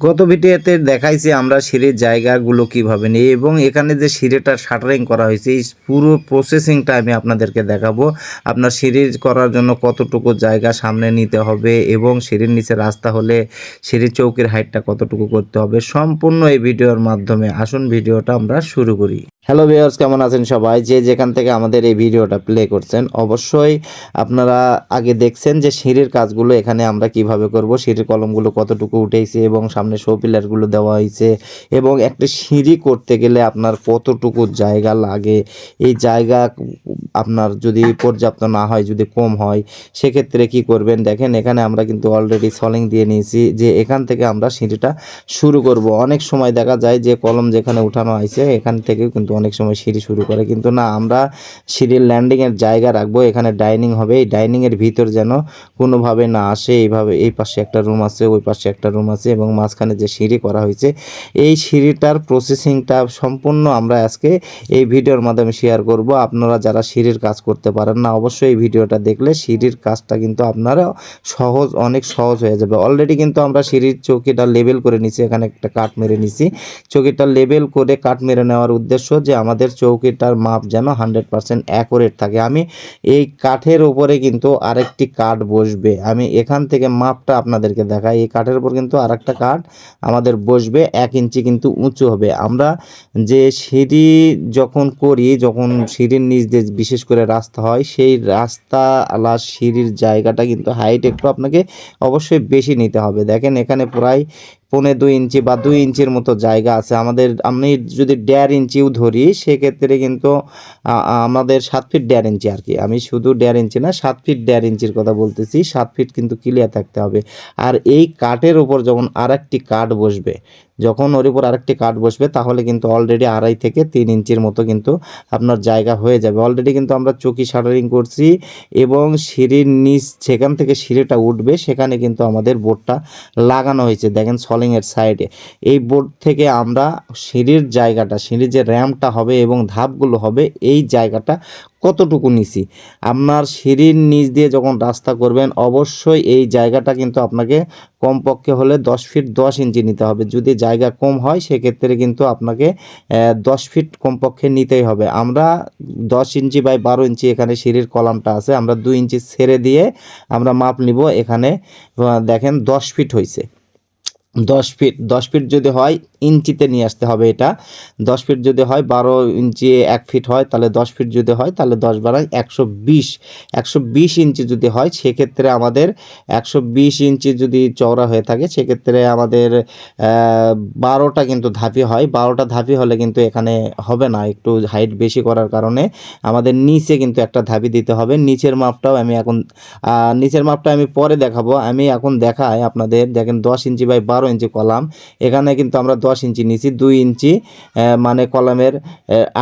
গত ভিডিওতে দেখাইছি আমরা সিঁড়ির জায়গাগুলো কীভাবে নিই এবং এখানে যে সিঁড়িটা শাটারিং করা হয়েছে, এই পুরো প্রসেসিংটা আমি আপনাদেরকে দেখাবো। আপনার সিঁড়ির করার জন্য কতটুকু জায়গা সামনে নিতে হবে এবং সিঁড়ির নিচে রাস্তা হলে সিঁড়ির চৌকির হাইটটা কতটুকু করতে হবে, সম্পূর্ণ এই ভিডিওর মাধ্যমে। আসুন ভিডিওটা আমরা শুরু করি। হ্যালো ভিউয়ার্স কেমন আছেন সবাই? যে যেখান থেকে আমাদের এই ভিডিওটা প্লে করছেন, অবশ্যই আপনারা আগে দেখছেন যে সিঁড়ির কাজগুলো এখানে আমরা কীভাবে করব। সিঁড়ির কলমগুলো কতটুকু উঠেছে এবং সামনে শো পিলারগুলো দেওয়া হয়েছে এবং একটা সিঁড়ি করতে গেলে আপনার কতটুকু জায়গা লাগে? এই জায়গা আপনার যদি পর্যাপ্ত না হয়, যদি কম হয়, সেক্ষেত্রে কি করবেন? দেখেন, এখানে আমরা কিন্তু অলরেডি সলিং দিয়ে নিয়েছি যে এখান থেকে আমরা সিঁড়িটা শুরু করব। অনেক সময় দেখা যায় যে কলম যেখানে উঠানো হয়েছে, এখান থেকেও কিন্তু অনেক সময় সিঁড়ি শুরু করে। কিন্তু না, আমরা সিঁড়ির ল্যান্ডিংয়ের জায়গা রাখব, এখানে ডাইনিং হবে। এই ডাইনিংয়ের ভিতর যেন কোনোভাবে না আসে, এইভাবে এই পাশে একটা রুম আছে, ওই পাশে একটা রুম আছে এবং মাঝখানে যে সিঁড়ি করা হয়েছে, এই সিঁড়িটার প্রসেসিংটা সম্পূর্ণ আমরা আজকে এই ভিডিওর মাধ্যমে শেয়ার করব। আপনারা যারা সিঁড়ির কাজ করতে পারেন না, অবশ্যই এই ভিডিওটা দেখলে সিঁড়ির কাজটা কিন্তু আপনারা সহজ, অনেক সহজ হয়ে যাবে। অলরেডি কিন্তু আমরা সিঁড়ির চৌকিটা লেবেল করে নিছি, এখানে একটা কাঠ মেরে নিছি। চৌকিটা লেবেল করে কাঠ মেরে নেওয়ার উদ্দেশ্য যে আমাদের চৌকিটার মাপ যেন হান্ড্রেড পার্সেন্ট অ্যাকুরেট থাকে। আমি এই কাঠের উপরে কিন্তু আরেকটি কাঠ বসবে। আমি এখান থেকে মাপটা আপনাদেরকে দেখাই। এই কাঠের উপর কিন্তু আরেকটা কাঠ আমাদের বসবে। এক ইঞ্চি কিন্তু উঁচু হবে। আমরা যে সিঁড়ি যখন করি, যখন সিঁড়ির নিচ দিয়ে বিশেষ করে রাস্তা হয়, সেই রাস্তা আলা সিঁড়ির জায়গাটা কিন্তু হাইট একটু আপনাকে অবশ্যই বেশি নিতে হবে। দেখেন এখানে প্রায় পৌনে দুই ইঞ্চি বা দুই ইঞ্চির মতো জায়গা আছে। আমাদের, আমি যদি দেড় ইঞ্চিও ধরি, সেক্ষেত্রে কিন্তু আমাদের সাত ফিট দেড় ইঞ্চি আর কি। আমি শুধু দেড় ইঞ্চি না, সাত ফিট দেড় ইঞ্চির কথা বলতেছি। সাত ফিট কিন্তু ক্লিয়ার থাকতে হবে। আর এই কাঠের উপর যখন আর একটি কাঠ বসবে যখন ওর উপর আরেকটি কাঠ বসবে, তাহলে কিন্তু অলরেডি আড়াই থেকে তিন ইঞ্চির মতো কিন্তু আপনার জায়গা হয়ে যাবে। অলরেডি কিন্তু আমরা চকি শাটারিং করছি এবং সিঁড়ির নিচ সেখান থেকে সিঁড়িটা উঠবে, সেখানে কিন্তু আমাদের বোর্ডটা লাগানো হয়েছে। দেখেন সলিংয়ের সাইডে। এই বোর্ড থেকে আমরা সিঁড়ির জায়গাটা, সিঁড়ির যে র্যাম্পটা হবে এবং ধাপগুলো হবে, এই জায়গাটা কতটুকু নিছি? আপনার সিঁড়ির নিচ দিয়ে যখন রাস্তা করবেন, অবশ্যই এই জায়গাটা কিন্তু আপনাকে কমপক্ষে হলে দশ ফিট দশ ইঞ্চি নিতে হবে। যদি জায়গা কম হয়, সেক্ষেত্রে কিন্তু আপনাকে দশ ফিট কমপক্ষে নিতেই হবে। আমরা দশ ইঞ্চি বাই বারো ইঞ্চি এখানে সিঁড়ির কলামটা আছে, আমরা দুই ইঞ্চি ছেড়ে দিয়ে আমরা মাপ নিব। এখানে দেখেন দশ ফিট হয়েছে দশ ফিট দশ ফিট যদি হয়, ইঞ্চিতে নিয়ে আসতে হবে এটা। দশ ফিট যদি হয়, বারো ইঞ্চি এক ফিট হয়, তাহলে দশ ফিট যদি হয়, তাহলে দশ বারায় একশো বিশ। একশো বিশ ইঞ্চি যদি হয়, সেক্ষেত্রে আমাদের একশো বিশ ইঞ্চি যদি চওড়া হয়ে থাকে, সেক্ষেত্রে আমাদের বারোটা কিন্তু ধাপি হয়। বারোটা ধাপি হলে কিন্তু এখানে হবে না, একটু হাইট বেশি করার কারণে। আমাদের নিচে কিন্তু একটা ধাপি দিতে হবে। নিচের মাপটাও আমি এখন নিচের মাপটা আমি পরে দেখাবো। আমি এখন দেখাই আপনাদের, দেখেন দশ ইঞ্চি বাই বারো ইঞ্চি কলাম। এখানে কিন্তু আমরা দশ ইঞ্চি নিয়েছি। দুই ইঞ্চি মানে কলামের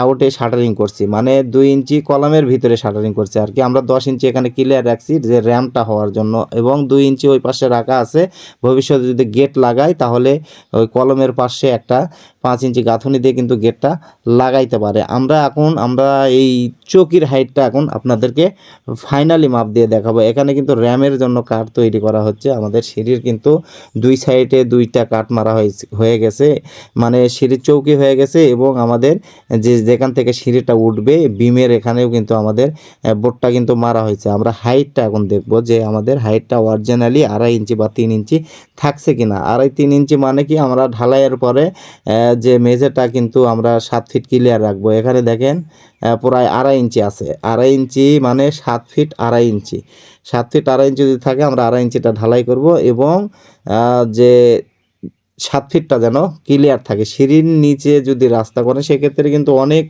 আউটে শাটারিং করছি। মানে দুই ইঞ্চি কলামের ভিতরে শাটারিং করছি আর কি। আমরা দশ ইঞ্চি এখানে ক্লিয়ার রাখছি যে র্যামটা হওয়ার জন্য এবং দুই ইঞ্চি ওই পাশে রাখা আছে। ভবিষ্যতে যদি গেট লাগাই তাহলে ওই কলমের পাশে একটা পাঁচ ইঞ্চি গাঁথনি দিয়ে কিন্তু গেটটা লাগাইতে পারে। আমরা এখন, আমরা এই চকির হাইটটা এখন আপনাদেরকে ফাইনালি মাপ দিয়ে দেখাবো। এখানে কিন্তু র্যামের জন্য কাঠ তৈরি করা হচ্ছে। আমাদের সিঁড়ির কিন্তু দুই সাইডে দুইটা কাঠ মারা হয়ে গেছে। মানে সিঁড়ির চৌকি হয়ে গেছে এবং আমাদের যে, যেখান থেকে সিঁড়িটা উঠবে, বিমের এখানেও কিন্তু আমাদের বোর্ডটা কিন্তু মারা হয়েছে। আমরা হাইটটা এখন দেখব যে আমাদের হাইটটা অরিজিনালি আড়াই ইঞ্চি বা তিন ইঞ্চি থাকছে কিনা। আড়াই, তিন ইঞ্চি মানে কি আমরা ঢালাইয়ের পরে যে মেঝেটা কিন্তু আমরা সাত ফিট ক্লিয়ার রাখব। এখানে দেখেন প্রায় আড়াই ইঞ্চি আছে। আড়াই ইঞ্চি মানে সাত ফিট আড়াই ইঞ্চি। সাত ফিট আড়াই ইঞ্চি যদি থাকে, আমরা আড়াই ইঞ্চিটা ঢালাই করব এবং যে সাত ফিটটা যেন ক্লিয়ার থাকে। সিঁড়ির নিচে যদি রাস্তা করে সেক্ষেত্রে কিন্তু অনেক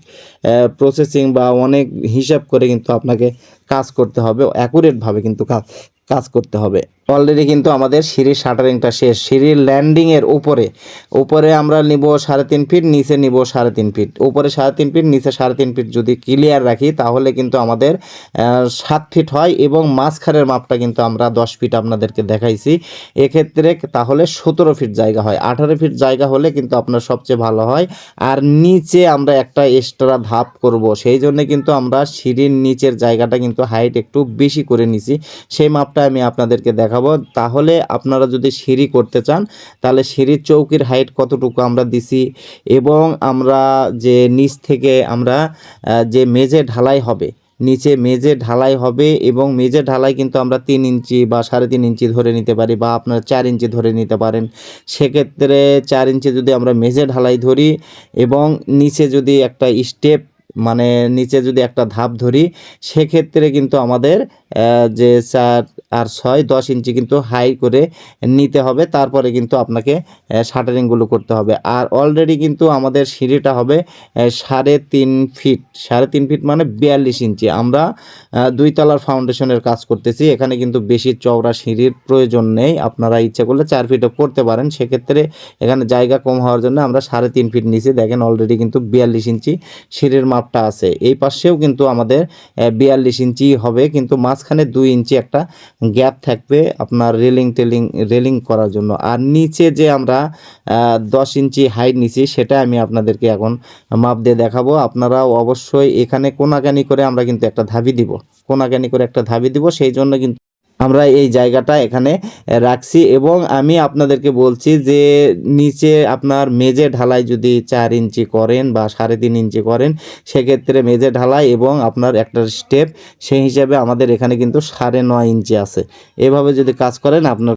প্রসেসিং বা অনেক হিসাব করে কিন্তু আপনাকে কাজ করতে হবে অ্যাকুরেটভাবে কিন্তু কাজ করতে হবে। অলরেডি কিন্তু আমাদের সিঁড়ির শাটারিংটা শেষ। সিঁড়ির ল্যান্ডিংয়ের উপরে। উপরে আমরা নিব সাড়ে তিন ফিট নিচে নিব সাড়ে তিন ফিট উপরে সাড়ে তিন ফিট নিচে সাড়ে তিন ফিট যদি ক্লিয়ার রাখি, তাহলে কিন্তু আমাদের সাত ফিট হয় এবং মাঝখানের মাপটা কিন্তু আমরা দশ ফিট আপনাদেরকে দেখাইছি। এক্ষেত্রে তাহলে সতেরো ফিট জায়গা হয়। আঠারো ফিট জায়গা হলে কিন্তু আপনার সবচেয়ে ভালো হয়। আর নিচে আমরা একটা এক্সট্রা ধাপ করব। সেই জন্য কিন্তু আমরা সিঁড়ির নিচের জায়গাটা কিন্তু হাইট একটু বেশি করে নিছি। সেই মাপটা আমি আপনাদেরকে দেখাবো। দেখাবো তাহলে আপনারা যদি সিঁড়ি করতে চান, তাহলে সিঁড়ির চৌকির হাইট কতটুকু আমরা দিছি এবং আমরা যে নিচ থেকে আমরা যে মেঝে ঢালাই হবে, নিচে মেঝে ঢালাই হবে এবং মেঝে ঢালাই কিন্তু আমরা তিন ইঞ্চি বা সাড়ে তিন ইঞ্চি ধরে নিতে পারি বা আপনারা চার ইঞ্চি ধরে নিতে পারেন। সেক্ষেত্রে চার ইঞ্চি যদি আমরা মেঝে ঢালাই ধরি এবং নিচে যদি একটা স্টেপ মানে নিচে যদি একটা ধাপ ধরি, সেক্ষেত্রে কিন্তু আমাদের যে চার আর ছয়, দশ ইঞ্চি কিন্তু হাই করে নিতে হবে। তারপরে কিন্তু আপনাকে শাটারিংগুলো করতে হবে। আর অলরেডি কিন্তু আমাদের সিঁড়িটা হবে সাড়ে তিন ফিট। সাড়ে তিন ফিট মানে বিয়াল্লিশ ইঞ্চি। আমরা দুই তলার ফাউন্ডেশনের কাজ করতেছি। এখানে কিন্তু বেশি চওড়া সিঁড়ির প্রয়োজন নেই। আপনারা ইচ্ছে করলে চার ফিটও করতে পারেন। সেক্ষেত্রে এখানে জায়গা কম হওয়ার জন্য আমরা সাড়ে তিন ফিট নিচে। দেখেন অলরেডি কিন্তু বিয়াল্লিশ ইঞ্চি সিঁড়ির মাপটা আছে। এই পাশেও কিন্তু আমাদের বিয়াল্লিশ ইঞ্চি হবে, কিন্তু মাঝখানে দুই ইঞ্চি একটা গ্যাপ থাকবে আপনার রেলিং টেলিং, রেলিং করার জন্য। আর নিচে যে আমরা দশ ইঞ্চি হাইট নিছি, সেটা আমি আপনাদেরকে এখন মাপ দিয়ে দেখাবো। আপনারাও অবশ্যই এখানে কোনাকানি করে আমরা কিন্তু একটা ধাবি দিব। কোনাকানি করে একটা ধাবি দিব, সেই জন্য কিন্তু আমরা এই জায়গাটা এখানে রাখছি এবং আমি আপনাদেরকে বলছি যে নিচে আপনার মেজে ঢালাই যদি চার ইঞ্চি করেন বা সাড়ে তিন ইঞ্চি করেন, সেক্ষেত্রে মেজে ঢালাই এবং আপনার একটা স্টেপ সেই হিসাবে আমাদের এখানে কিন্তু সাড়ে নয় ইঞ্চি আছে। এভাবে যদি কাজ করেন, আপনার